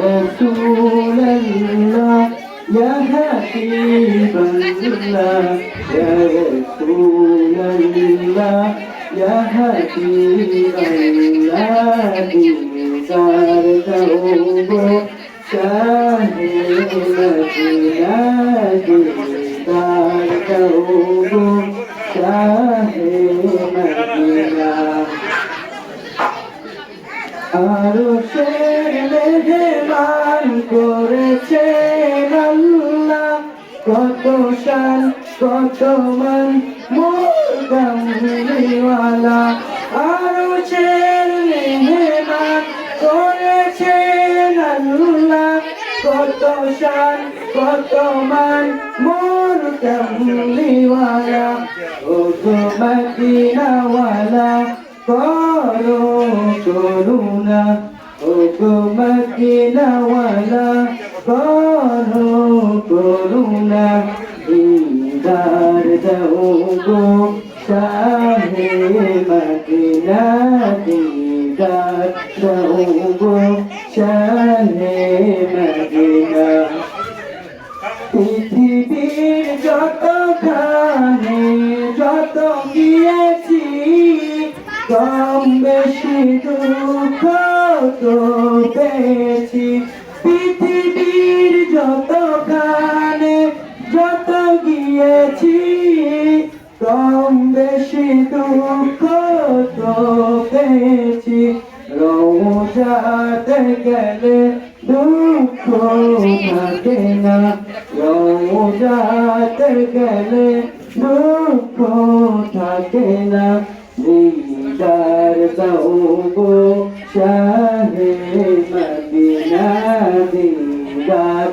رسول الله يا حبيب الله يا رسول الله يا حبيب الله ديدار دوبو شاهد مدينة ديدار دوبو شاهد مدينة আরো শান কত মান মোর কামলিওয়ালা আরও সে মেহমান করেছে আল্লাহ। কত শান কত মান, মোর কামলিওয়ালা ও মদিনাওয়ালা, করো করুণা। ও মদিনাওয়ালা, করো করুণা। দিদার দাও গো শাহে মদিনা দিদার দাও শাহে মদিনা। পৃথিবীর যত খানে যত গিয়েছি, কম বেশি দুঃখ তো পেয়েছি। পৃথিবীর যত খানে গিয়েছি কম বেশি দুঃখ তো পেয়েছি। রোজাতে গেলে দুঃখ থাকে না। রোজাতে গেলে দুঃখ থাকে না। দিদার দাও গো শাহে মদিনা, দিদার